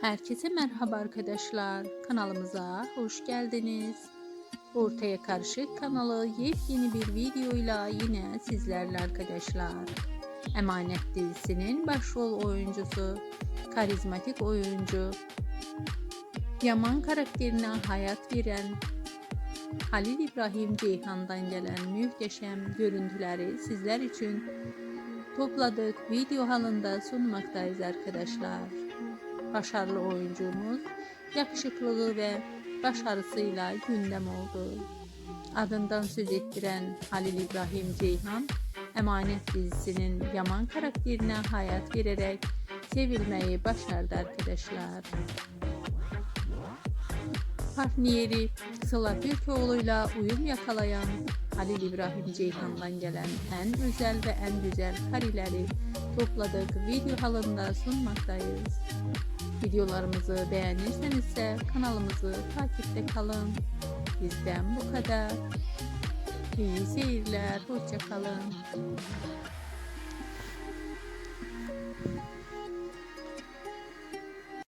Herkese merhaba arkadaşlar. Kanalımıza hoş geldiniz. Ortaya Karışık kanalı yepyeni bir videoyla yine sizlerle arkadaşlar. Emanet dizisinin başrol oyuncusu, karizmatik oyuncu, Yaman karakterine hayat veren Halil İbrahim Ceyhan'dan gelen muhteşem görüntüleri sizler için topladık. Video halinde sunmaktayız arkadaşlar. Başarılı oyuncumuz yakışıklılığı ve başarısıyla gündem oldu. Adından söz ettiren Halil İbrahim Ceyhan, Emanet dizisinin Yaman karakterine hayat vererek sevilmeyi başardı arkadaşlar. Partneri Sıla Türkoğlu'yla uyum yakalayan Halil İbrahim Ceyhan'dan gelen en özel ve en güzel kareleri topladık. Video halında sunmaktayız. Videolarımızı beğenirseniz ise kanalımızı takipte kalın. Bizden bu kadar. İyi seyirler. Hoşça kalın.